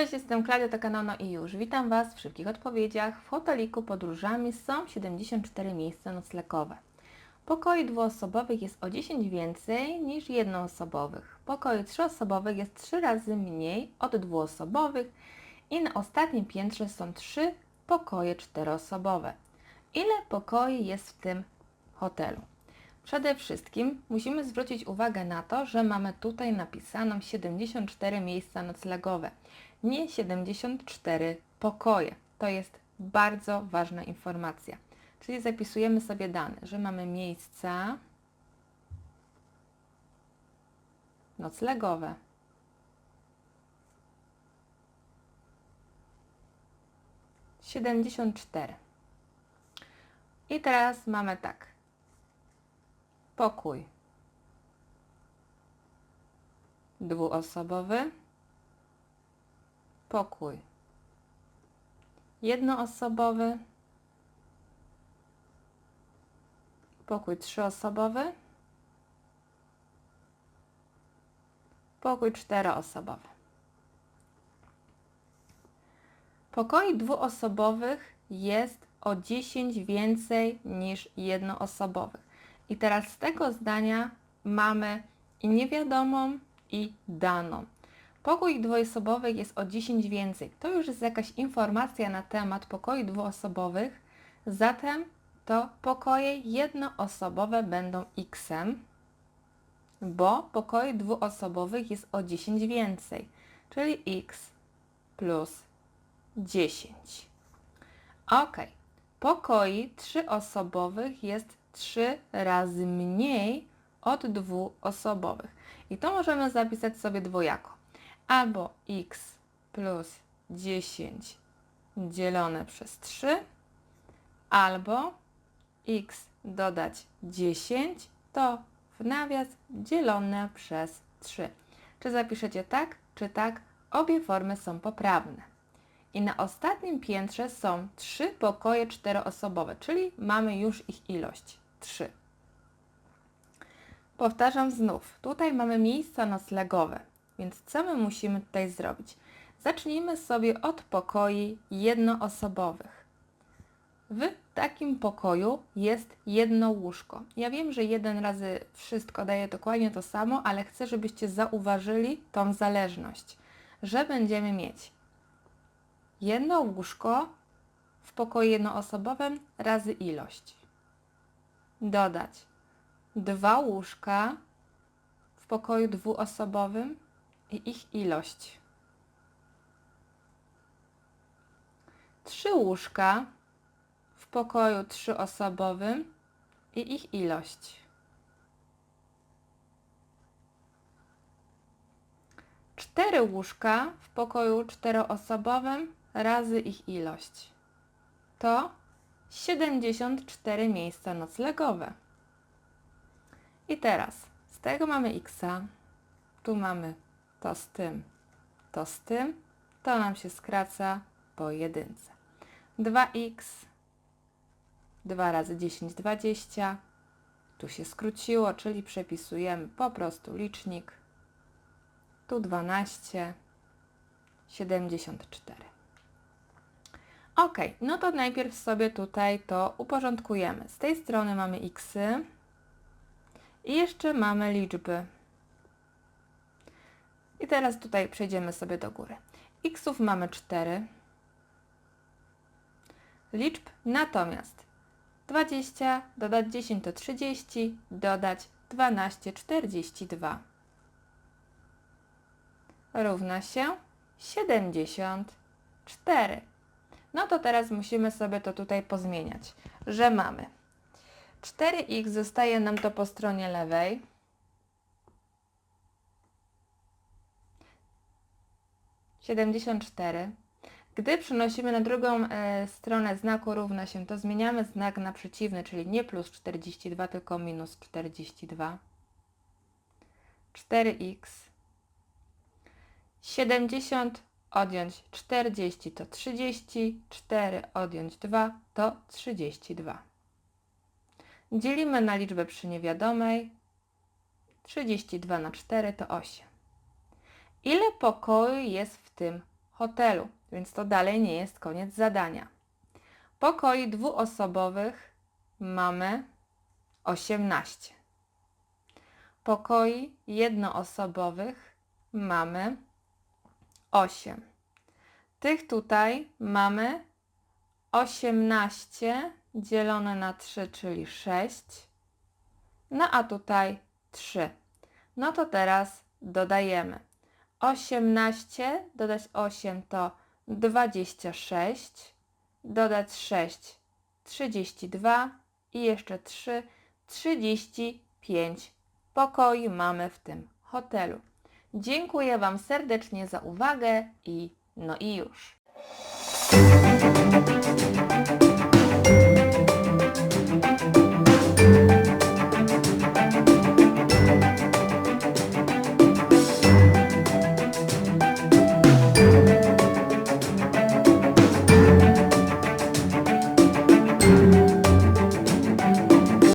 Cześć, jestem Klaudia, to kanał No i już. Witam Was w szybkich odpowiedziach. W hoteliku podróżami są 74 miejsca noclegowe. Pokoi dwuosobowych jest o 10 więcej niż jednoosobowych. Pokoi trzyosobowych jest 3 razy mniej od dwuosobowych i na ostatnim piętrze są 3 pokoje czteroosobowe. Ile pokoi jest w tym hotelu? Przede wszystkim musimy zwrócić uwagę na to, że mamy tutaj napisaną 74 miejsca noclegowe, nie 74 pokoje. To jest bardzo ważna informacja. Czyli zapisujemy sobie dane, że mamy miejsca noclegowe. Siedemdziesiąt cztery. I teraz mamy tak. Pokój dwuosobowy. Pokój jednoosobowy. Pokój trzyosobowy. Pokój czteroosobowy. Pokoi dwuosobowych jest o 10 więcej niż jednoosobowych. I teraz z tego zdania mamy i niewiadomą, i daną. Pokój dwuosobowych jest o 10 więcej. To już jest jakaś informacja na temat pokoi dwuosobowych, zatem to pokoje jednoosobowe będą x, bo pokoi dwuosobowych jest o 10 więcej, czyli x plus 10. Ok. Pokoi trzyosobowych jest 3 razy mniej od dwuosobowych. I to możemy zapisać sobie dwojako. Albo x plus 10 dzielone przez 3, albo x dodać 10 to w nawias dzielone przez 3. Czy zapiszecie tak, czy tak? Obie formy są poprawne. I na ostatnim piętrze są trzy pokoje czteroosobowe, czyli mamy już ich ilość 3. Powtarzam znów, tutaj mamy miejsca noclegowe, więc co my musimy tutaj zrobić? Zacznijmy sobie od pokoi jednoosobowych. W takim pokoju jest jedno łóżko. Ja wiem, że jeden razy wszystko daje dokładnie to samo, ale chcę, żebyście zauważyli tą zależność, że będziemy mieć jedno łóżko w pokoju jednoosobowym razy ilość. Dodać dwa łóżka w pokoju dwuosobowym i ich ilość. Trzy łóżka w pokoju trzyosobowym i ich ilość. Cztery łóżka w pokoju czteroosobowym razy ich ilość. To 74 miejsca noclegowe. I teraz z tego mamy x, tu mamy to z tym, to z tym, to nam się skraca po jedynce. 2x, 2 razy 10, 20, tu się skróciło, czyli przepisujemy po prostu licznik, tu 12, 74. Ok, no to najpierw sobie tutaj to uporządkujemy. Z tej strony mamy xy, i jeszcze mamy liczby. I teraz tutaj przejdziemy sobie do góry. Xów mamy 4. Liczb natomiast 20 dodać 10 to 30, dodać 12, 42. Równa się 74. No to teraz musimy sobie to tutaj pozmieniać, że mamy 4x zostaje nam to po stronie lewej. Siedemdziesiąt cztery. Gdy przenosimy na drugą e, stronę znaku równa się, to zmieniamy znak na przeciwny, czyli nie plus 42, tylko minus 42. 4x. 70 odjąć 40 to 30, 4 odjąć 2 to 32. Dzielimy na liczbę przy niewiadomej. 32 na 4 to 8. Ile pokoi jest w tym hotelu, więc to dalej nie jest koniec zadania. Pokoi dwuosobowych mamy 18. Pokoi jednoosobowych mamy 8. Tych tutaj mamy 18 dzielone na 3, czyli 6. No a tutaj 3. No to teraz dodajemy. 18 dodać 8 to 26, dodać 6 32 i jeszcze 3 35 pokoi mamy w tym hotelu. Dziękuję Wam serdecznie za uwagę i no i już.